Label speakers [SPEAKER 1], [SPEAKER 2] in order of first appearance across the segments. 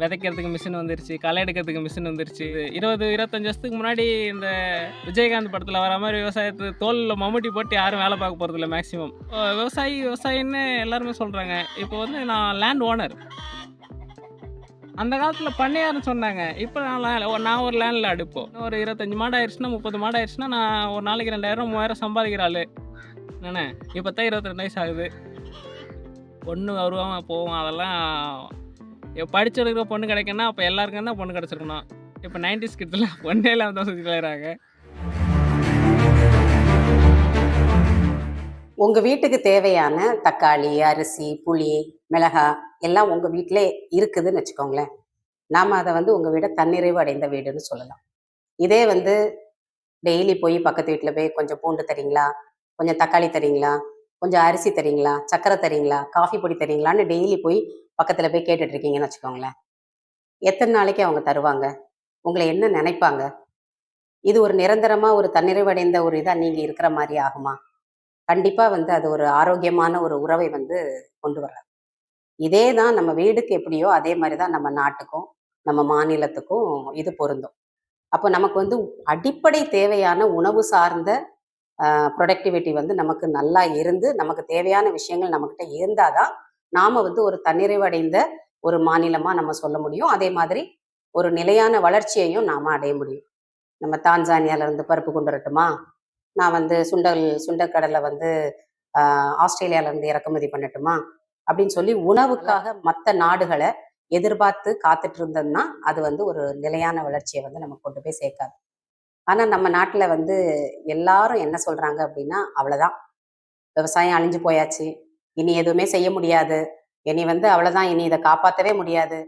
[SPEAKER 1] விதைக்கிறதுக்கு machine வந்துருச்சு களை எடுக்கிறதுக்கு மிஷின் வந்துருச்சு. இருபது இருபத்தஞ்சு வருஷத்துக்கு முன்னாடி இந்த விஜயகாந்த் படத்தில் வர மாதிரி விவசாயத்து தோலில் மம்முட்டி போட்டு யாரும் வேலை பார்க்க போகிறதில்ல மேக்ஸிமம் விவசாயி விவசாயின்னு எல்லாருமே சொல்கிறாங்க இப்போ வந்து நான் லேண்ட் ஓனர் அந்த காலத்தில் பண்ணையாருன்னு சொன்னாங்க. இப்போ நான் நான் ஒரு லேண்டில் அடுப்போம். ஒரு இருபத்தஞ்சி மாடு ஆயிடுச்சுன்னா முப்பது மாடு ஆயிடுச்சுன்னா நான் ஒரு நாளைக்கு ரெண்டாயிரம் மூவாயிரம் சம்பாதிக்கிற ஆளு. என்னண்ணே? இப்போ தான் இருபத்தி ரெண்டு வயசு ஆகுது. ஒன்று வருவான் போவோம் அதெல்லாம் இப்போ படிச்சிருக்கிற பொண்ணு கிடைக்குன்னா அப்போ எல்லாருக்கும் தான் பொண்ணு கிடச்சிருக்கணும். இப்போ நைன்டிஸ் கிட்ஸில் பொண்ணே இல்லாமல் தான் சுற்றி விளையாடுறாங்க
[SPEAKER 2] வீட்டுக்கு தேவையான தக்காளி அரிசி புளி மிளகா எல்லாம் உங்கள் வீட்டிலே இருக்குதுன்னு வச்சுக்கோங்களேன். நாம் அதை வந்து உங்கள் வீட தன்னிறைவு அடைந்த வீடுன்னு சொல்லலாம். இதே வந்து டெய்லி போய் பக்கத்து வீட்டில் போய் கொஞ்சம் பூண்டு தரீங்களா? கொஞ்சம் தக்காளி தரீங்களா? கொஞ்சம் அரிசி தரீங்களா? சக்கரை தரீங்களா? காஃபி பொடி தரீங்களான்னு டெய்லி போய் பக்கத்தில் போய் கேட்டுட்டு இருக்கீங்கன்னு வச்சுக்கோங்களேன். எத்தனை நாளைக்கு அவங்க தருவாங்க? உங்களை என்ன நினைப்பாங்க? இது ஒரு நிரந்தரமா ஒரு தன்னிறைவடைந்த ஒரு இதா நீங்க இருக்கிற மாதிரி ஆகுமா? கண்டிப்பா வந்து அது ஒரு ஆரோக்கியமான ஒரு உறவை வந்து கொண்டு வராது. இதே தான் நம்ம வீடுக்கு எப்படியோ அதே மாதிரி தான் நம்ம நாட்டுக்கும் நம்ம மாநிலத்துக்கும் இது பொருந்தும். அப்போ நமக்கு வந்து அடிப்படை தேவையான உணவு சார்ந்த ப்ரொடக்டிவிட்டி வந்து நமக்கு நல்லா இருந்து நமக்கு தேவையான விஷயங்கள் நம்மக்கிட்ட இருந்தாதான் நாம வந்து ஒரு தன்னிறைவடைந்த ஒரு மாநிலமா நம்ம சொல்ல முடியும். அதே மாதிரி ஒரு நிலையான வளர்ச்சியையும் நாம அடைய முடியும். நம்ம தான்சானியால இருந்து பருப்பு கொண்டு வரட்டுமா? நான் வந்து சுண்டல் சுண்டக்கடலை வந்து ஆஸ்திரேலியால இருந்து இறக்குமதி பண்ணட்டுமா? அப்படின்னு சொல்லி உணவுக்காக மற்ற நாடுகளை எதிர்பார்த்து காத்துட்டு இருந்தோம்னா அது வந்து ஒரு நிலையான வளர்ச்சியை வந்து நம்ம கொண்டு போய் சேர்க்காது. ஆனா நம்ம நாட்டுல வந்து எல்லாரும் என்ன சொல்றாங்க அப்படின்னா அவ்வளவுதான். விவசாயம் அழிஞ்சு போயாச்சு. இனி எதுவுமே செய்ய முடியாது. இனி வந்து அவ்வளவுதான். இனி இதை காப்பாற்றவே முடியாது.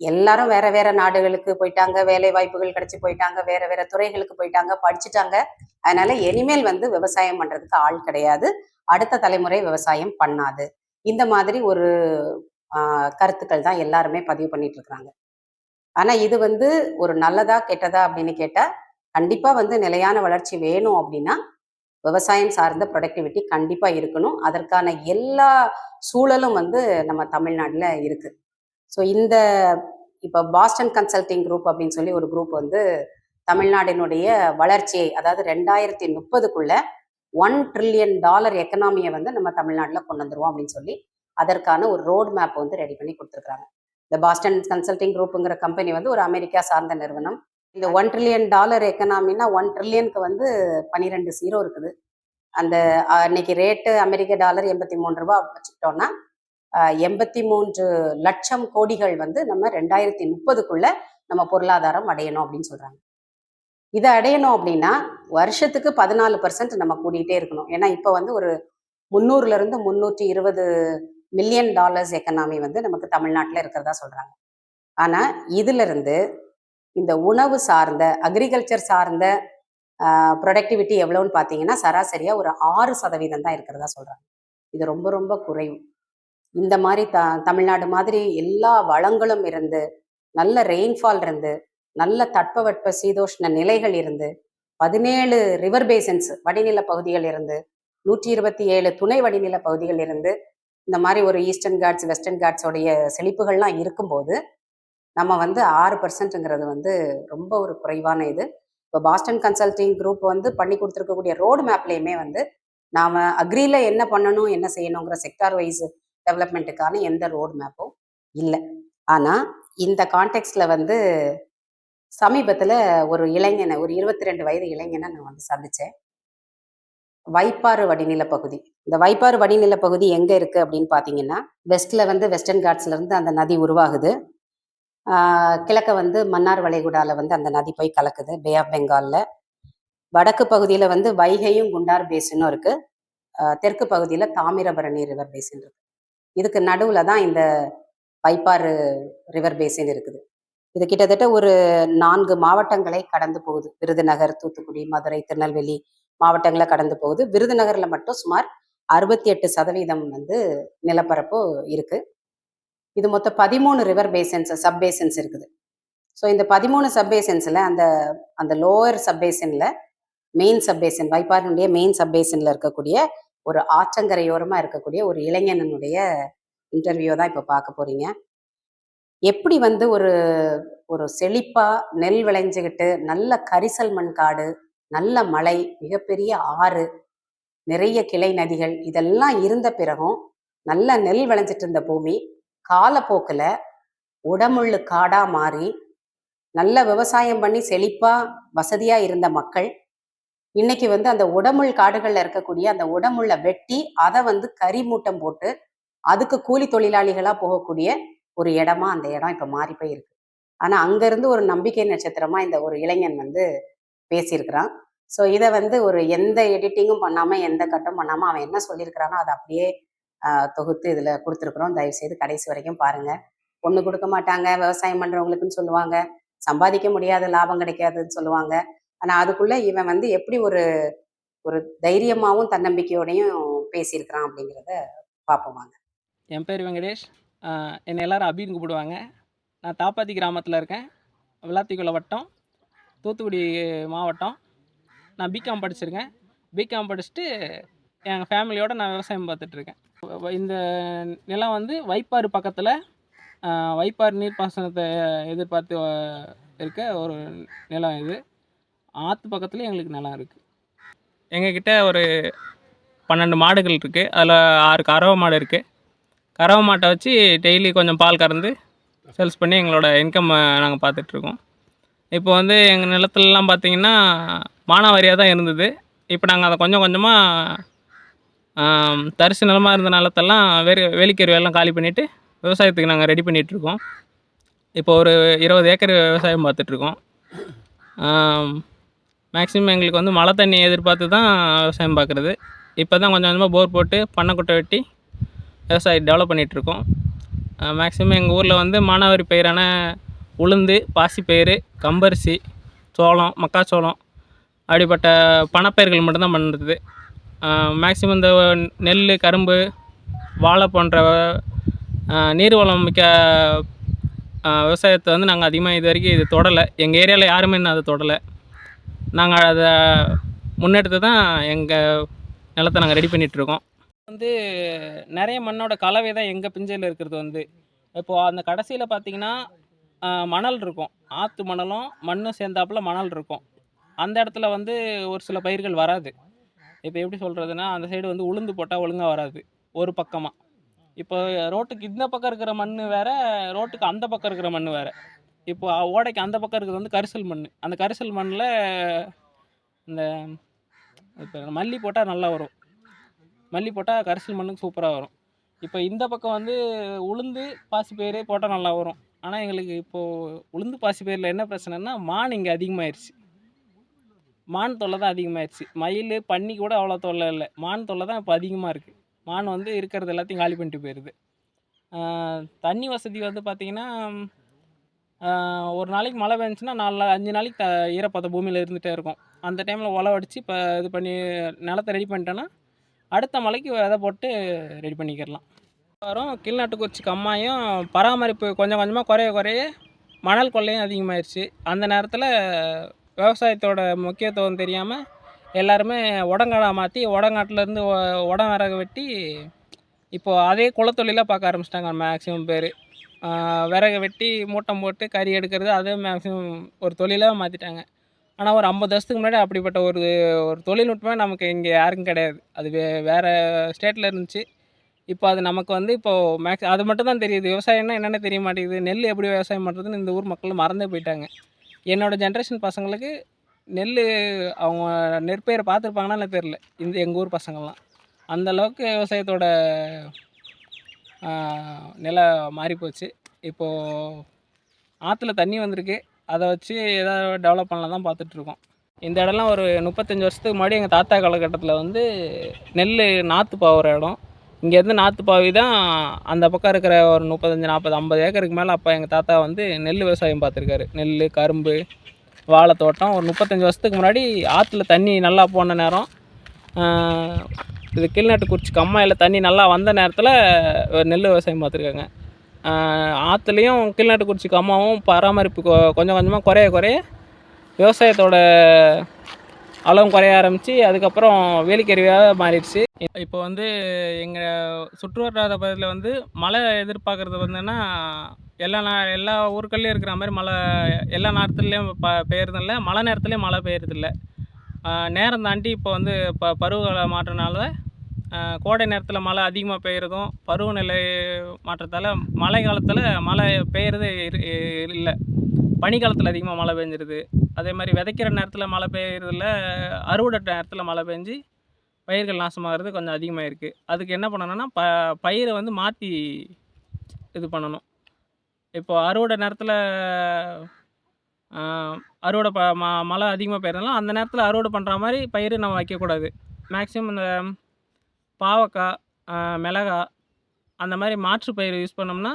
[SPEAKER 2] எல்லாரும் வேற வேற நாடுகளுக்கு போயிட்டாங்க. வேலை வாய்ப்புகள் கிடைச்சு போயிட்டாங்க. வேற வேற துறைகளுக்கு போயிட்டாங்க. படிச்சுட்டாங்க. அதனால இனிமேல் வந்து விவசாயம் பண்றதுக்கு ஆள் கிடையாது. அடுத்த தலைமுறை விவசாயம் பண்ணாது. இந்த மாதிரி ஒரு ஆஹ், கருத்துக்கள் தான் எல்லாருமே பதிவு பண்ணிட்டு இருக்காங்க ஆனா இது வந்து ஒரு நல்லதா கெட்டதா அப்படின்னு கேட்டா கண்டிப்பா வந்து நிலையான வளர்ச்சி வேணும் அப்படின்னா விவசாயம் சார்ந்த ப்ரொடக்டிவிட்டி கண்டிப்பாக இருக்கணும். அதற்கான எல்லா சூழலும் வந்து நம்ம தமிழ்நாட்டில் இருக்குது ஸோ இந்த இப்போ பாஸ்டன் கன்சல்டிங் குரூப் அப்படின்னு சொல்லி ஒரு குரூப் வந்து தமிழ்நாடினுடைய வளர்ச்சியை அதாவது ரெண்டாயிரத்தி முப்பதுக்குள்ள ஒன் ட்ரில்லியன் டாலர் எக்கனாமியை வந்து நம்ம தமிழ்நாட்டில் கொண்டு வந்துருவோம் அப்படின்னு சொல்லி அதற்கான ஒரு ரோட் மேப் வந்து ரெடி பண்ணி கொடுத்துருக்குறாங்க. இந்த பாஸ்டன் கன்சல்டிங் குரூப்புங்கிற கம்பெனி வந்து ஒரு அமெரிக்கா சார்ந்த நிறுவனம். இந்த ஒன் ட்ரில்லியன் டாலர் எக்கனாமின்னா ஒன் ட்ரில்லியனுக்கு வந்து பன்னிரெண்டு சீரோ இருக்குது. அந்த அன்னைக்கு ரேட்டு அமெரிக்க டாலர் எண்பத்தி மூணு ரூபா வச்சுக்கிட்டோம்னா எண்பத்தி மூன்று லட்சம் கோடிகள் வந்து நம்ம ரெண்டாயிரத்தி முப்பதுக்குள்ள நம்ம பொருளாதாரம் அடையணும் அப்படின்னு சொல்றாங்க. இதை அடையணும் அப்படின்னா வருஷத்துக்கு பதினாலு பர்சன்ட் நம்ம கூடிட்டே இருக்கணும். ஏன்னா இப்போ வந்து ஒரு முந்நூறுல இருந்து முந்நூற்றி இருபது மில்லியன் டாலர்ஸ் எக்கனாமி வந்து நமக்கு தமிழ்நாட்டில் இருக்கிறதா சொல்றாங்க. ஆனா இதுல இருந்து இந்த உணவு சார்ந்த அக்ரிகல்ச்சர் சார்ந்த ப்ரொடக்டிவிட்டி எவ்வளோன்னு பார்த்தீங்கன்னா சராசரியா ஒரு ஆறு சதவீதம் தான் இருக்கிறதா சொல்றாங்க. இது ரொம்ப ரொம்ப குறைவு. இந்த மாதிரி த தமிழ்நாடு மாதிரி எல்லா வளங்களும் இருந்து நல்ல ரெயின்ஃபால் இருந்து நல்ல தட்பவெட்ப சீதோஷ்ண நிலைகள் இருந்து பதினேழு ரிவர் பேசன்ஸ் வடிநில பகுதிகள் இருந்து நூற்றி இருபத்தி ஏழு துணை வடிநில பகுதிகள் இருந்து இந்த மாதிரி ஒரு ஈஸ்டர்ன் காட்ஸ் வெஸ்டர்ன் காட்ஸோடைய செழிப்புகள்லாம் இருக்கும்போது நம்ம வந்து ஆறு பர்சன்ட்ங்கிறது வந்து ரொம்ப ஒரு குறைவான இது. இப்போ பாஸ்டன் கன்சல்டிங் குரூப் வந்து பண்ணி கொடுத்துருக்கக்கூடிய ரோடு மேப்லேயுமே வந்து நாம் அக்ரியில் என்ன பண்ணணும் என்ன செய்யணுங்கிற செக்டார் வைஸ் டெவலப்மெண்ட்டுக்கான எந்த ரோடு மேப்பும் இல்லை. ஆனால் இந்த கான்டெக்ட்ல வந்து சமீபத்தில் ஒரு இளைஞனை ஒரு இருபத்தி ரெண்டு வயது இளைஞனை நான் வந்து சந்தித்தேன் வைப்பாறு வடிநில பகுதி. இந்த வைப்பாறு வடிநில பகுதி எங்கே இருக்குது அப்படின்னு பார்த்தீங்கன்னா வெஸ்ட்டில் வந்து வெஸ்டர்ன் காட்ஸ்லேருந்து அந்த நதி உருவாகுது. கிழக்க வந்து மன்னார் வளைகுடாவில் வந்து அந்த நதி போய் கலக்குது பே ஆஃப் பெங்காலில். வடக்கு பகுதியில் வந்து வைகையும் குண்டார் பேசினும் இருக்குது தெற்கு பகுதியில் தாமிரபரணி ரிவர் பேசின் இருக்கு. இதுக்கு நடுவில் தான் இந்த வைப்பாறு ரிவர் பேசின் இருக்குது. இது கிட்டத்தட்ட ஒரு நான்கு மாவட்டங்களை கடந்து போகுது. விருதுநகர் தூத்துக்குடி மதுரை திருநெல்வேலி மாவட்டங்களை கடந்து போகுது. விருதுநகரில் மட்டும் சுமார் அறுபத்தி எட்டு சதவீதம் வந்து நிலப்பரப்பு இருக்குது இது மொத்தம் பதிமூணு ரிவர் பேசன்ஸ் சப் பேசன்ஸ் இருக்குது. ஸோ இந்த பதிமூணு சப் அந்த அந்த lower sub main sub basin வைப்பாரினுடைய main sub இருக்கக்கூடிய ஒரு ஆற்றங்கரையோரமாக இருக்கக்கூடிய ஒரு இளைஞனுடைய இன்டர்வியூ தான் இப்போ பார்க்க போகிறீங்க எப்படி வந்து ஒரு ஒரு செழிப்பாக நெல் விளைஞ்சுக்கிட்டு நல்ல கரிசல் மண் காடு நல்ல மலை மிகப்பெரிய ஆறு நிறைய கிளை நதிகள் இதெல்லாம் இருந்த பிறகும் நல்ல நெல் விளைஞ்சிட்டு இருந்த பூமி காலப்போக்கில் உடமுள்ளு காடா மாறி நல்ல விவசாயம் பண்ணி செழிப்பா வசதியா இருந்த மக்கள் இன்னைக்கு வந்து அந்த உடமுள் காடுகள்ல இருக்கக்கூடிய அந்த உடமுள்ள வெட்டி அதை வந்து கறி மூட்டம் போட்டு அதுக்கு கூலி தொழிலாளிகளா போகக்கூடிய ஒரு இடமா அந்த இடம் இப்ப மாறி போயிருக்கு. ஆனா அங்க இருந்து ஒரு நம்பிக்கை நட்சத்திரமா இந்த ஒரு இளைஞன் வந்து பேசியிருக்கிறான். ஸோ இதை வந்து ஒரு எந்த எடிட்டிங்கும் பண்ணாம எந்த கட்டும் பண்ணாம அவன் என்ன சொல்லியிருக்கிறானோ அதை அப்படியே தொகுத்து இதில் கொடுத்துருக்குறோம். தயவு செய்து கடைசி வரைக்கும் பாருங்க. ஒன்று கொடுக்க மாட்டாங்க விவசாயம் பண்ணுறவங்களுக்குன்னு சொல்லுவாங்க. சம்பாதிக்க முடியாத லாபம் கிடைக்காதுன்னு சொல்லுவாங்க. ஆனால் அதுக்குள்ளே இவன் வந்து எப்படி ஒரு ஒரு தைரியமாகவும் தன்னம்பிக்கையோடையும் பேசியிருக்கிறான் அப்படிங்கிறத பார்ப்போம் வாங்க.
[SPEAKER 1] என் பேர் வெங்கடேஷ். என்னை எல்லாரும் அபின்னு கூப்பிடுவாங்க. நான் தாப்பாத்தி கிராமத்தில் இருக்கேன். விளாத்திக்குள வட்டம் தூத்துக்குடி மாவட்டம். நான் பிகாம் படிச்சிருக்கேன். பிகாம் படிச்சுட்டு எங்கள் ஃபேமிலியோடு நான் விவசாயம் பார்த்துட்ருக்கேன் இந்த நிலம் வந்து வைப்பாறு பக்கத்தில் வைப்பாறு நீர்ப்பாசனத்தை எதிர்பார்த்து இருக்க ஒரு நிலம் இது. ஆற்று பக்கத்தில் எங்களுக்கு நிலம் இருக்குது எங்ககிட்ட ஒரு பன்னெண்டு மாடுகள் இருக்குது அதில் ஆறு கறவை மாடு இருக்குது கறவை மாட்டை வச்சு டெய்லி கொஞ்சம் பால் கறந்து சேல்ஸ் பண்ணி எங்களோட இன்கம் நாங்கள் பார்த்துட்ருக்கோம் இப்போ வந்து எங்கள் நிலத்துலலாம் பார்த்தீங்கன்னா மானாவாரியாக தான் இருந்தது. இப்போ நாங்கள் அதை கொஞ்சம் கொஞ்சமாக தரிசு நிலமாக இருந்த நிலத்தெல்லாம் வேறு வேலிக்கரு எல்லாம் காலி பண்ணிவிட்டு விவசாயத்துக்கு நாங்கள் ரெடி பண்ணிகிட்ருக்கோம் இப்போ ஒரு இருபது ஏக்கர் விவசாயம் பார்த்துட்ருக்கோம் மேக்ஸிமம் எங்களுக்கு வந்து மழை தண்ணி எதிர்பார்த்து தான் விவசாயம் பார்க்குறது. இப்போ தான் கொஞ்சம் கொஞ்சமாக போர் போட்டு பண்ணைக்குட்டை வெட்டி விவசாயம் டெவலப் பண்ணிகிட்ருக்கோம் மேக்ஸிமம் எங்கள் ஊரில் வந்து மானாவாரி பயிரான உளுந்து பாசிப்பயிறு கம்பரிசி சோளம் மக்காச்சோளம் அப்படிப்பட்ட பணப்பயிர்கள் மட்டும்தான் பண்ணுறது. மேக்சிமம் இந்த நெல் கரும்பு வாழை போன்ற நீர்வளம் மிக்க விவசாயத்தை வந்து நாங்கள் அதிகமாக இது வரைக்கும் இது தொடலை. எங்கள் ஏரியாவில் யாருமே இன்னும் அதை தொடலை. நாங்கள் அதை முன்னெடுத்து தான் எங்கள் நிலத்தை நாங்கள் ரெடி பண்ணிகிட்ருக்கோம் வந்து நிறைய மண்ணோட கலவை தான் எங்கள் பிஞ்சையில் இருக்கிறது வந்து. இப்போது அந்த கடைசியில் பார்த்தீங்கன்னா மணல் இருக்கும். ஆற்று மணலும் மண்ணும் சேர்ந்தாப்புல மணல் இருக்கும். அந்த இடத்துல வந்து ஒரு சில பயிர்கள் வராது. இப்போ எப்படி சொல்கிறதுனா அந்த சைடு வந்து உளுந்து போட்டால் ஒழுங்காக வராது ஒரு பக்கமாக இப்போ ரோட்டுக்கு இந்த பக்கம் இருக்கிற மண் வேறு ரோட்டுக்கு அந்த பக்கம் இருக்கிற மண் வேறு. இப்போ ஓடைக்கு அந்த பக்கம் இருக்கிறது வந்து கரிசல் மண் அந்த கரிசல் மண்ணில் இந்த இப்போ மல்லி போட்டால் நல்லா வரும். மல்லி போட்டால் கரிசல் மண்ணுக்கு சூப்பராக வரும். இப்போ இந்த பக்கம் வந்து உளுந்து பாசிப்பயிறு போட்டால் நல்லா வரும். ஆனால் எங்களுக்கு இப்போது உளுந்து பாசிப்பயிரில் என்ன பிரச்சனைனா மான் இங்கே அதிகமாயிருச்சு. மான் தொல்லை தான் அதிகமாயிருச்சு மயில் பன்னி கூட அவ்வளோ தொல்லை இல்லை. மான் தொல்லை தான் இப்போ அதிகமாக இருக்குது மான் வந்து இருக்கிறது எல்லாத்தையும் காலி பண்ணிட்டு போயிடுது தண்ணி வசதி வந்து பார்த்திங்கன்னா ஒரு நாளைக்கு மழை பெஞ்சுன்னா நாலு அஞ்சு நாளைக்கு த ஈரப்பத பூமியில் இருந்துகிட்டே இருக்கும். அந்த டைமில் உழவடிச்சு இப்போ இது பண்ணி நிலத்தை ரெடி பண்ணிட்டோன்னா அடுத்த மழைக்கு விதை போட்டு ரெடி பண்ணிக்கிடலாம். வரும். கீழ்நாட்டுக்குறிச்சி கம்மாயும் பராமரிப்பு கொஞ்சம் கொஞ்சமாக குறைய குறைய மணல் கொள்ளையும் அதிகமாயிருச்சு. அந்த நேரத்தில் விவசாயத்தோட முக்கியத்துவம் தெரியாமல் எல்லாருமே உடங்காடாக மாற்றி உடங்காட்டிலேருந்து உடம் விறகு வெட்டி இப்போது அதே குலத்தொழிலாக பார்க்க ஆரம்பிச்சிட்டாங்க மேக்ஸிமம் பேர். விறகு வெட்டி மூட்டம் போட்டு கறி எடுக்கிறது அதே மேக்ஸிமம் ஒரு தொழிலாக மாற்றிட்டாங்க ஆனால் ஒரு ஐம்பது வருஷத்துக்கு முன்னாடி அப்படிப்பட்ட ஒரு ஒரு தொழில்நுட்பமே நமக்கு இங்கே யாருக்கும் கிடையாது. அது வே வேறு ஸ்டேட்டில் இருந்துச்சு. இப்போ அது நமக்கு வந்து இப்போது மேக்ஸ் அது மட்டும் தான் தெரியுது. விவசாயம்னா என்னென்ன தெரிய மாட்டேங்குது. நெல் எப்படி விவசாயம் பண்ணுறதுன்னு இந்த ஊர் மக்கள் மறந்தே போயிட்டாங்க. என்னோடய ஜென்ரேஷன் பசங்களுக்கு நெல் அவங்க நெற்பயிரை பார்த்துருப்பாங்கன்னா தெரில இந்த எங்கள் ஊர் பசங்கள்லாம். அந்த அளவுக்கு விவசாயத்தோட நிலை மாறிப்போச்சு இப்போது ஆற்றுல தண்ணி வந்திருக்கு. அதை வச்சு ஏதாவது டெவலப் பண்ணலாம் தான் பார்த்துட்ருக்கோம் இந்த இடம்லாம் ஒரு முப்பத்தஞ்சு வருஷத்துக்கு முன்னாடி எங்கள் தாத்தா காலகட்டத்தில் வந்து நெல் நாற்று பாவுற இடம். இங்கேருந்து நாற்று பாவி தான் அந்த பக்கம் இருக்கிற ஒரு முப்பத்தஞ்சு நாற்பது ஐம்பது ஏக்கருக்கு மேலே அப்போ எங்கள் தாத்தா வந்து நெல் விவசாயம் பார்த்துருக்காரு. நெல் கரும்பு வாழைத்தோட்டம். ஒரு முப்பத்தஞ்சு வருஷத்துக்கு முன்னாடி ஆற்றுல தண்ணி நல்லா போன நேரம் இது இது கீழ்நாட்டுக்குறிச்சி கம்மாயில் தண்ணி நல்லா வந்த நேரத்தில் நெல் விவசாயம் பார்த்துருக்காங்க. ஆற்றுலையும் கிள்நாட்டுக்குறிச்சி கம்மாவும் பராமரிப்பு கொ- கொஞ்சம் கொஞ்சமாக குறைய குறைய விவசாயத்தோட அளவும் குறைய ஆரம்பித்து அதுக்கப்புறம் வேலிக்கருவியாக மாறிடுச்சு. இப்போ வந்து எங்கள் சுற்றுவட்டார பகுதியில் வந்து மழை எதிர்பார்க்குறது வந்துன்னா எல்லா நா எல்லா ஊர்கள்லையும் இருக்கிற மாதிரி மழை எல்லா நேரத்துலையும் ப பெய்யறதில்ல மழை நேரத்துலேயும் மழை பெய்யறதில்ல நேரம் தாண்டி இப்போ வந்து ப பருவகால மாற்றனால கோடை நேரத்தில் மழை அதிகமாக பெய்கிறதும் பருவநிலை மாற்றத்தால் மழை காலத்தில் மழை பெய்கிறது இல்லை. பனிக்காலத்தில் அதிகமாக மழை பெஞ்சிருது. அதே மாதிரி விதைக்கிற நேரத்தில் மழை பெய்யறதில்ல அறுவடை நேரத்தில் மழை பெஞ்சு பயிர்கள் நாசமாகிறது கொஞ்சம் அதிகமாக இருக்குது அதுக்கு என்ன பண்ணணும்னா ப பயிரை வந்து மாற்றி இது பண்ணணும். இப்போ அறுவடை நேரத்தில் அறுவடை ப ம மழை அதிகமாக பெய்யறதுனால அந்த நேரத்தில் அறுவடை பண்ணுற மாதிரி பயிர் நம்ம வைக்கக்கூடாது. மேக்ஸிமம் இந்த பாவக்காய் மிளகா அந்த மாதிரி மாற்று பயிர் யூஸ் பண்ணோம்னா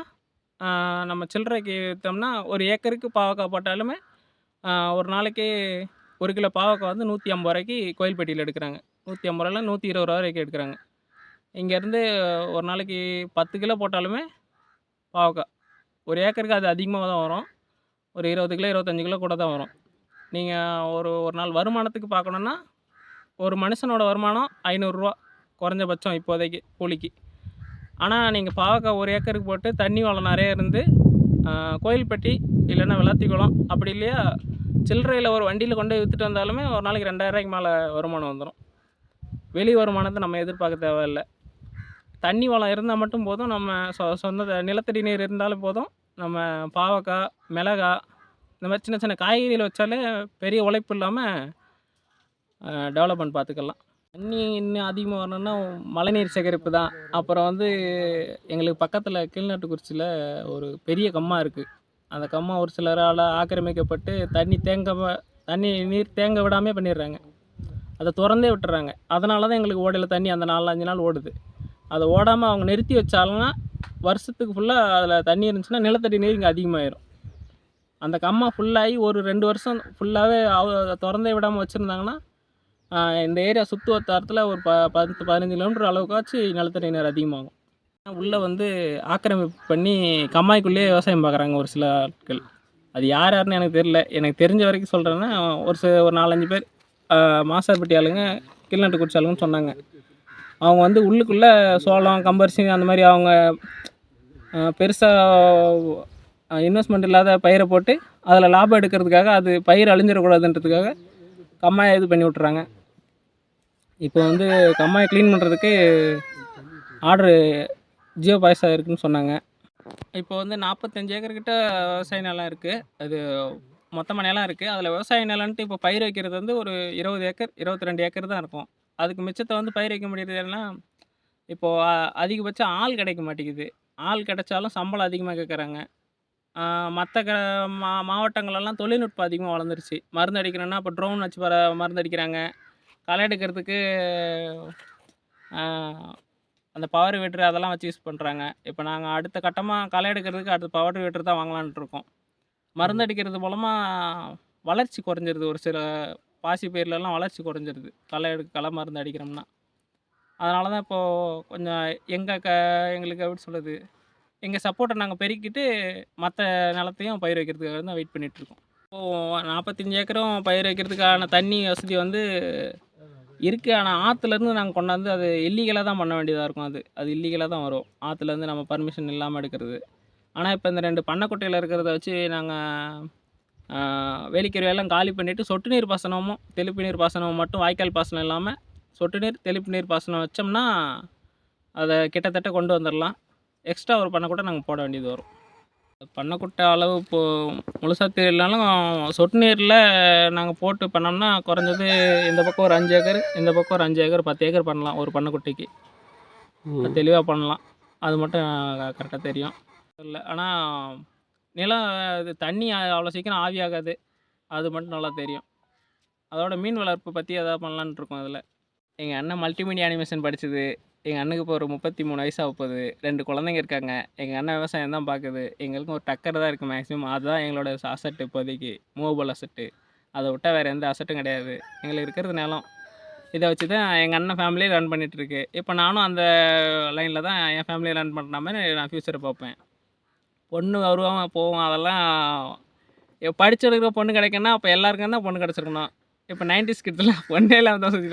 [SPEAKER 1] நம்ம சில்லறைக்கு விற்றோம்னா ஒரு ஏக்கருக்கு பாவக்காய் போட்டாலுமே ஒரு நாளைக்கு ஒரு கிலோ பாவக்காய் வந்து நூற்றி ஐம்பது ரூபாய்க்கு கோயில்பட்டியில் எடுக்கிறாங்க. நூற்றி ஐம்பது ரூபாயில் நூற்றி இருபது ரூபா வரைக்கும் எடுக்கிறாங்க. இங்கேருந்து ஒரு நாளைக்கு பத்து கிலோ போட்டாலுமே பாவக்காய். ஒரு ஏக்கருக்கு அது அதிகமாக தான் வரும். ஒரு இருபது கிலோ இருபத்தஞ்சி கிலோ கூட தான் வரும். நீங்கள் ஒரு ஒரு நாள் வருமானத்துக்கு பார்க்கணுன்னா ஒரு மனுஷனோட வருமானம் ஐநூறுரூவா குறைஞ்சபட்சம் இப்போதைக்கு கூலிக்கு. ஆனால் நீங்கள் பாவக்காய் ஒரு ஏக்கருக்கு போட்டு தண்ணி வளம் நிறைய இருந்து கோயில்பட்டி இல்லைன்னா விளாத்திக்குளம் அப்படி இல்லையா சில்லறையில் ஒரு வண்டியில் கொண்டு விற்றுட்டு வந்தாலுமே ஒரு நாளைக்கு ரெண்டாயிரரூவாய்க்கு மேலே வருமானம் வந்துடும் வெளி வருமானத்தை நம்ம எதிர்பார்க்க தேவையில்ல. தண்ணி வளம் இருந்தால் மட்டும் போதும். நம்ம சொ சொந்த நிலத்தடி நீர் இருந்தாலும் போதும். நம்ம பாவக்காய் மிளகா இந்த மாதிரி சின்ன சின்ன காய்கறிகள் வச்சாலே பெரிய உழைப்பு இல்லாமல் டெவலப்மெண்ட் பார்த்துக்கலாம். தண்ணி இன்னும் அதிகமாக வரணும்னா மழைநீர் சேகரிப்பு தான். அப்புறம் வந்து எங்களுக்கு பக்கத்தில் கீழ்நாட்டுக்குறிச்சியில் ஒரு பெரிய கம்மா இருக்குது அந்த கம்மா ஒரு சிலரால் ஆக்கிரமிக்கப்பட்டு தண்ணி தேங்க தண்ணி நீர் தேங்க விடாமே பண்ணிடுறாங்க. அதை திறந்தே விட்டுறாங்க. அதனால தான் எங்களுக்கு ஓடையில் தண்ணி அந்த நாலு அஞ்சு நாள் ஓடுது. அதை ஓடாமல் அவங்க நிறுத்தி வச்சாலும்னா வருஷத்துக்கு ஃபுல்லாக அதில் தண்ணி இருந்துச்சுன்னா நிலத்தடி நீர் இங்கே அதிகமாயிரும். அந்த கம்மா ஃபுல்லாகி ஒரு ரெண்டு வருஷம் ஃபுல்லாகவே திறந்தே விடாமல் வச்சுருந்தாங்கன்னா இந்த ஏரியா சுற்று வட்டாரத்தில் ஒரு ப பத்து பதினஞ்சு கிலோமீட்டர் அளவுக்காச்சும் நிலத்தடி நீர் அதிகமாகும். உள்ளே வந்து ஆக்கிரமிப்பு பண்ணி கம்மாய்க்குள்ளேயே விவசாயம் பார்க்குறாங்க ஒரு சில ஆட்கள். அது யார் யாருன்னு எனக்கு தெரியல. எனக்கு தெரிஞ்ச வரைக்கும் சொல்கிறேன்னா ஒரு சில ஒரு நாலஞ்சு பேர். மாசார்பட்டி ஆளுங்க கீழ்நாட்டுக்குறிச்சி ஆளுங்கன்னு சொன்னாங்க. அவங்க வந்து உள்ளுக்குள்ளே சோளம் கம்பரிசி அந்த மாதிரி அவங்க பெருசாக இன்வெஸ்ட்மெண்ட் இல்லாத பயிரை போட்டு அதில் லாபம் எடுக்கிறதுக்காக அது பயிர் அழிஞ்சிடக்கூடாதுன்றதுக்காக கம்மாயை இது பண்ணி விட்றாங்க இப்போ வந்து கம்மாயை க்ளீன் பண்ணுறதுக்கு ஆர்டரு ஜியோ பாய்ஸாக இருக்குதுன்னு சொன்னாங்க. இப்போ வந்து நாற்பத்தஞ்சு ஏக்கர்கிட்ட விவசாய நிலம் இருக்குது அது மொத்தமாக நிலம் இருக்குது அதில் விவசாய நிலம்ன்ட்டு இப்போ பயிர் வைக்கிறது வந்து ஒரு இருபது ஏக்கர் இருபத்தி ரெண்டு ஏக்கர் தான் இருக்கும். அதுக்கு மிச்சத்தை வந்து பயிர் வைக்க முடியுது இப்போது அதிகபட்சம் ஆள் கிடைக்க மாட்டேங்குது. ஆள் கிடைச்சாலும் சம்பளம் அதிகமாக கேட்குறாங்க மற்ற க மா மாவட்டங்களெல்லாம் தொழில்நுட்பம் அதிகமாக வளர்ந்துருச்சு. மருந்து அடிக்கணும்னா இப்போ ட்ரோன் வச்சு பர மருந்து அடிக்கிறாங்க. களை எடுக்கிறதுக்கு அந்த பவர் வெட்ரு அதெல்லாம் வச்சு யூஸ் பண்ணுறாங்க இப்போ நாங்கள் அடுத்த கட்டமாக களை எடுக்கிறதுக்கு அடுத்த பவர் வெட்ரு தான் வாங்கலான்ட்டு இருக்கோம். மருந்தடிக்கிறது மூலமாக வளர்ச்சி குறைஞ்சிருது. ஒரு சில பாசி பயிர்லலாம் வளர்ச்சி குறைஞ்சிருது. களை எடுக்க களை மருந்து அடிக்கிறோம்னா. அதனால தான் இப்போது கொஞ்சம் எங்கள் க எங்களுக்கு எப்படி சொல்கிறது எங்கள் சப்போர்ட்டை நாங்கள் பெருக்கிட்டு மற்ற நிலத்தையும் பயிர் வைக்கிறதுக்காக தான் வெயிட் பண்ணிகிட்ருக்கோம் இப்போது நாற்பத்தஞ்சு ஏக்கரும் பயிர் வைக்கிறதுக்கான தண்ணி வசதி வந்து இருக்குது ஆனால் ஆற்றுலேருந்து நாங்கள் கொண்டாந்து அது இல்லீகலாக தான் பண்ண வேண்டியதாக இருக்கும் அது. அது இல்லீகலாக தான் வரும். ஆற்றுலேருந்து நம்ம பர்மிஷன் இல்லாமல் எடுக்கிறது. ஆனால் இப்போ இந்த ரெண்டு பண்ணைக்குட்டையில் இருக்கிறத வச்சு நாங்கள் வேலிக்கரை எல்லாம் காலி பண்ணிவிட்டு சொட்டு நீர் பாசனமும் தெளிப்பு நீர் பாசனமும் மட்டும் வாய்க்கால் பாசனம் இல்லாமல் சொட்டு நீர் தெளிப்பு நீர் பாசனம் வச்சோம்னா அதை கிட்டத்தட்ட கொண்டு வந்துடலாம் எக்ஸ்ட்ரா ஒரு பண்ணைக்குட்டை நாங்கள் போட வேண்டியது வரும். பண்ணைக்குட்டை அளவு இப்போது முழுசாக தெரியலனாலும் சொட்டு நீரில் நாங்கள் போட்டு பண்ணோம்னா குறைஞ்சது இந்த பக்கம் ஒரு அஞ்சு ஏக்கர் இந்த பக்கம் ஒரு அஞ்சு ஏக்கர் பத்து ஏக்கர் பண்ணலாம் ஒரு பண்ணைக்குட்டைக்கு தெளிவாக பண்ணலாம். அது மட்டும் கரெக்டாக தெரியும். இல்லை. ஆனால் நிலம் இது தண்ணி அவ்வளோ சீக்கிரம் ஆவியாகாது அது மட்டும் நல்லா தெரியும். அதோட மீன் வளர்ப்பு பற்றி எதாவது பண்ணலான்ட்டு இருக்கோம் அதில். எங்கள் அண்ணன் மல்டிமீடியா அனிமேஷன் படிச்சது. எங்கள் அண்ணனுக்கு இப்போ ஒரு முப்பத்தி மூணு வயசு ஆக போகுது. ரெண்டு குழந்தைங்க இருக்காங்க. எங்கள் அண்ணன் விவசாயம் தான் பார்க்குது எங்களுக்கும் ஒரு டக்கர் தான் இருக்குது மேக்ஸிமம் அதுதான் எங்களோட அசட்டு இப்போதைக்கு. மூவபிள் அசட்டு அதை விட்டால் வேறு எந்த அசட்டும் கிடையாது. எங்களுக்கு இருக்கிறது நிலம். இதை வச்சு தான் எங்கள் அண்ணன் ஃபேமிலியை ரன் பண்ணிகிட்ருக்கு இப்போ நானும் அந்த லைனில் தான் என் ஃபேமிலியை ரன் பண்ணுற மாதிரி நான் ஃப்யூச்சரை பார்ப்பேன். பொண்ணு வருவான் போவோம் அதெல்லாம் இப்போ படிச்சிருக்கிற பொண்ணு கிடைக்குன்னா அப்போ எல்லாருக்கும் தான் பொண்ணு கிடச்சிருக்கணும். இப்போ நைன்டிஸ் கிட்ஸில் பொண்ணே இல்லாமல் தான் சுற்றி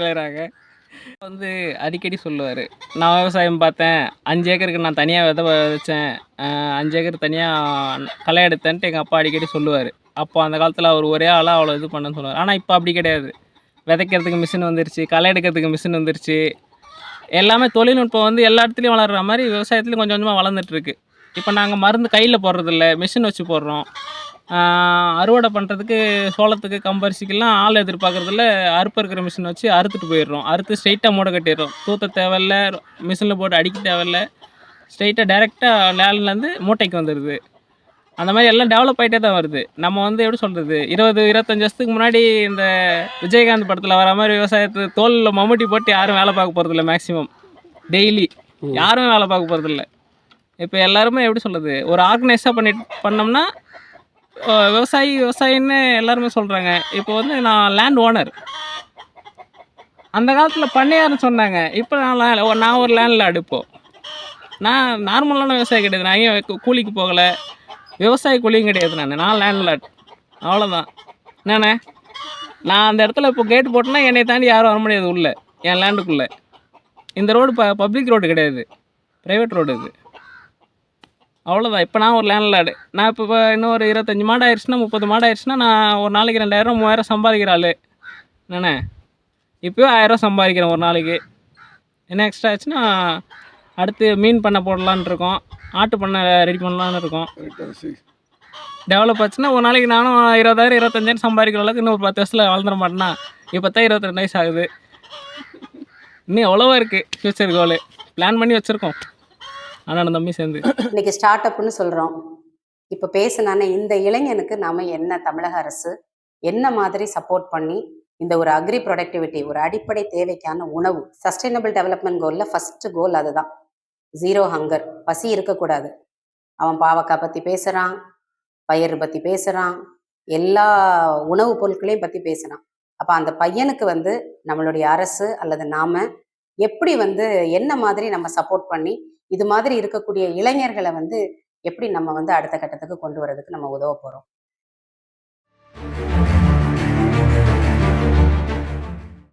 [SPEAKER 1] வந்து அடிக்கடி சொல்லுவார் நான் விவசாயம் பார்த்தேன் அஞ்சு ஏக்கருக்கு நான் தனியாக வித வச்சேன் அஞ்சு ஏக்கர் தனியாக களை எடுத்தேன்ட்டு எங்கள் அப்பா அடிக்கடி சொல்லுவார். அப்போ அந்த காலத்தில் அவர் ஒரே ஆளாக அவ்வளோ இது பண்ணன்னு சொல்லுவார். ஆனால் இப்போ அப்படி கிடையாது. விதைக்கிறதுக்கு மிஷின் வந்துருச்சு களை எடுக்கிறதுக்கு மிஷின் வந்துருச்சு. எல்லாமே தொழில்நுட்பம் வந்து எல்லா இடத்துலையும் வளர்கிற மாதிரி விவசாயத்துலையும் கொஞ்சம் கொஞ்சமாக வளர்ந்துட்டுருக்கு இப்போ நாங்கள் மருந்து கையில் போடுறதில்ல மிஷின் வச்சு போடுறோம். அறுவடை பண்ணுறதுக்கு சோளத்துக்கு கம்பரிசிக்கெல்லாம் ஆள் எதிர்பார்க்கறதில்ல. அறுப்பு இருக்கிற மிஷின் வச்சு அறுத்துட்டு போயிடுறோம். அறுத்து ஸ்ட்ரைட்டாக மூட கட்டிடுறோம். தூத்த தேவையில்ல மிஷினில் போட்டு அடிக்க தேவையில்ல. ஸ்ட்ரைட்டாக டேரெக்டாக லேண்ட்லேருந்து மூட்டைக்கு வந்துடுது அந்த மாதிரி எல்லாம் டெவலப் ஆகிட்டே தான் வருது. நம்ம வந்து எப்படி சொல்கிறது இருபது இருபத்தஞ்சி வருஷத்துக்கு முன்னாடி இந்த விஜயகாந்த் படத்தில் வர மாதிரி விவசாயத்து தோலில் மம்முட்டி போட்டு யாரும் வேலை பார்க்க போகிறதில்ல மேக்ஸிமம் டெய்லி யாரும் வேலை பார்க்க போகிறதில்ல இப்போ எல்லாருமே எப்படி சொல்கிறது ஒரு ஆர்கனைஸாக பண்ணி பண்ணோம்னா விவசாயி விவசாயின்னு எல்லாருமே சொல்கிறாங்க இப்போ வந்து நான் லேண்ட் ஓனர் அந்த காலத்தில் பண்ணையாருன்னு சொன்னாங்க. இப்போ நான் ஓ, நான் ஒரு லேண்டில் அடுப்போம். நான் நார்மலான விவசாயி கிடையாது. நான் ஏன் கூலிக்கு போகலை. விவசாய கூலியும் கிடையாது நான். நான் லேண்ட் அவ்வளோதான் என்னண்ணே? நான் அந்த இடத்துல இப்போ கேட் போட்டேன்னா என்னை தாண்டி யாரும் வர முடியாது உள்ளே. என் லேண்டுக்குள்ளே இந்த ரோடு ப பப்ளிக் ரோடு கிடையாது. ப்ரைவேட் ரோடு இது. அவ்வளோதான் இப்போ நான் ஒரு லேண்ட் லேடு நான் இப்போ இப்போ இன்னும் ஒரு இருபத்தஞ்சி மாடு ஆயிடுச்சுன்னா முப்பது மாடு ஆயிடுச்சுன்னா நான் ஒரு நாளைக்கு ரெண்டாயிரம் மூவாயிரம் சம்பாதிக்கிற ஆள். என்னண்ணே? இப்போயே ஆயிரம் சம்பாதிக்கிறேன் ஒரு நாளைக்கு. என்ன எக்ஸ்ட்ரா ஆச்சுன்னா அடுத்து மீன் பண்ணை போடலான்னு இருக்கோம். ஆட்டு பண்ணை ரெடி பண்ணலான்னு இருக்கோம். டெவலப் ஆச்சுன்னா ஒரு நாளைக்கு நானும் இருபதாயிரம் இருபத்தஞ்சாயிரம் சம்பாதிக்கிற அளவுக்கு இன்னும் ஒரு பத்து வருஷத்தில் வளர்ந்துட மாட்டேன்னா இப்போ தான் இருபத்தி ரெண்டு வயசு ஆகுது. இன்னும் எவ்வளவோ இருக்குது ஃப்யூச்சர் கோலு பிளான் பண்ணி வச்சுருக்கோம். அண்ணன் தம்பி சேர்ந்து.
[SPEAKER 2] இன்னைக்கு ஸ்டார்ட் அப்னு சொல்கிறோம் இப்போ பேசினானே இந்த இளைஞனுக்கு நாம என்ன தமிழக அரசு என்ன மாதிரி சப்போர்ட் பண்ணி இந்த ஒரு அக்ரி ப்ரொடக்டிவிட்டி ஒரு அடிப்படை தேவைக்கான உணவு சஸ்டைனபிள் டெவலப்மெண்ட் கோலில் ஃபர்ஸ்ட் கோல் அதுதான். ஜீரோ ஹங்கர் பசி இருக்கக்கூடாது. அவன் பாவக்காய் பற்றி பேசுகிறான் பயிர் பற்றி பேசுகிறான் எல்லா உணவுப் பொருட்களையும் பற்றி பேசுகிறான் அப்போ அந்த பையனுக்கு வந்து நம்மளுடைய அரசு அல்லது நாம எப்படி வந்து என்ன மாதிரி நம்ம சப்போர்ட் பண்ணி இது மாதிரி இருக்கக்கூடிய இளைஞர்களை வந்து எப்படி நம்ம வந்து அடுத்த கட்டத்துக்கு கொண்டு வரதுக்கு நம்ம உதவ போறோம்.